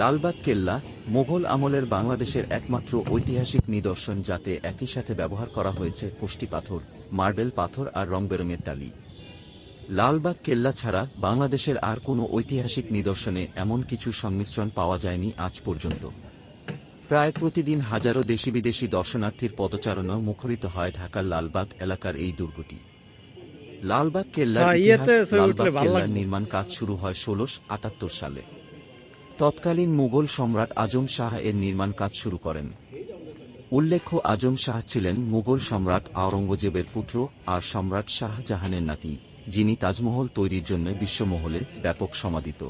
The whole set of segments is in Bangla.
লালবাগ কেল্লা মোগল আমলের বাংলাদেশের একমাত্র ঐতিহাসিক নিদর্শন যাতে একই সাথে ব্যবহার করা হয়েছে কোষ্টি পাথর, মার্বেল পাথর আর রংবেরঙের টালি। লালবাগ কেল্লা ছাড়া বাংলাদেশের আর কোনো ঐতিহাসিক নিদর্শনে এমন কিছু সংমিশ্রণ পাওয়া যায়নি আজ পর্যন্ত। প্রায় প্রতিদিন হাজারো দেশি বিদেশি দর্শনার্থীর পদচারণা মুখরিত হয় ঢাকার লালবাগ এলাকার এই দুর্গটি। লালবাগ কেল্লার হ্যাঁ, ইতিহাস লালবাগ কেল্লার নির্মাণ কাজ শুরু হয় ষোলশ আটাত্তর সালে। তৎকালীন মুঘল সম্রাট আজম শাহ এর নির্মাণ কাজ শুরু করেন। উল্লেখ্য আজম শাহ ছিলেন মুঘল সম্রাট আওরঙ্গজেবের পুত্র আর সম্রাট শাহজাহানের নাতি যিনি তাজমহল তৈরির জন্য বিশ্বমহলে ব্যাপক সমাদিত।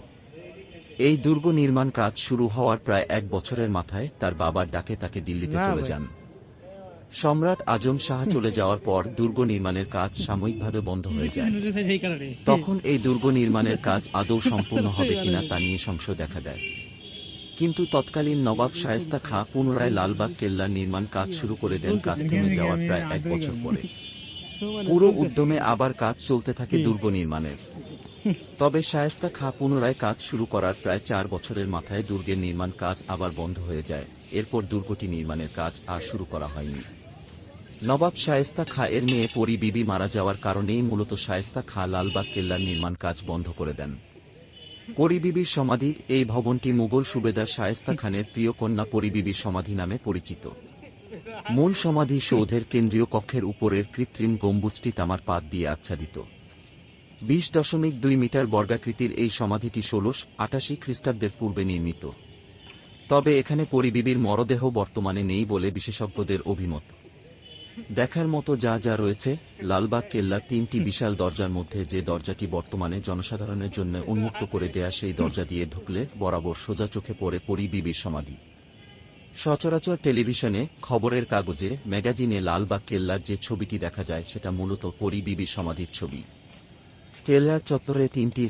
এই দুর্গ নির্মাণ কাজ শুরু হওয়ার প্রায় এক বছরের মাথায় তার বাবার ডাকে তাকে দিল্লিতে চলে যান। সম্রাট আজম শাহ চলে যাওয়ার পর দুর্গ নির্মাণের কাজ সাময়িকভাবে বন্ধ হয়ে যায়। তখন এই দুর্গ নির্মাণের কাজ আদৌ সম্পূর্ণ হবে কিনা তা নিয়ে সংশয় দেখা দেয়। কিন্তু তৎকালীন নবাব শায়েস্তা খাঁ পুনরায় লালবাগ কেল্লার নির্মাণ কাজ শুরু করে দেন কাজ থেমে যাওয়ার প্রায় এক বছর পরে। পুরো উদ্যমে আবার কাজ চলতে থাকে দুর্গ নির্মাণের। তবে শায়েস্তা খাঁ পুনরায় কাজ শুরু করার প্রায় চার বছরের মাথায় দুর্গের নির্মাণ কাজ আবার বন্ধ হয়ে যায়। এরপর দুর্গটি নির্মাণের কাজ আর শুরু করা হয়নি। নবাব শায়েস্তা খাঁ এর মেয়ে পরি বিবি মারা যাওয়ার কারণেই মূলত শায়েস্তা খাঁ লালবাগ কেল্লার নির্মাণ কাজ বন্ধ করে দেন। পরি বিবির সমাধি এই ভবনটি মুঘল সুবেদার শায়েস্তা খানের প্রিয় কন্যা পরি বিবির সমাধি নামে পরিচিত। মূল সমাধি সৌধের কেন্দ্রীয় কক্ষের উপরের কৃত্রিম গম্বুজটি তামার পাত দিয়ে আচ্ছাদিত। বিশ দশমিক দুই মিটার বর্গাকৃতির এই সমাধিটি ষোলশ, আটাশি খ্রিস্টাব্দের পূর্বে নির্মিত। তবে এখানে পরিবিবির মরদেহ বর্তমানে নেই বলে বিশেষজ্ঞদের অভিমত। দেখার মতো যা যা রয়েছে, লালবাগ কেল্লার তিনটি বিশাল দরজার মধ্যে যে দরজাটি বর্তমানে জনসাধারণের জন্য উন্মুক্ত করে দেয়া সেই দরজা দিয়ে ঢুকলে বরাবর সোজা চোখে পড়ে পরিবিবির সমাধি। সচরাচর টেলিভিশনে খবরের কাগজে, ম্যাগাজিনে লাল বা কেল্লার যে ছবিটি দেখা যায়, সেটা মূলত পরিবিবি সমাধির ছবি। কেল্লার চত্বরে তিনটি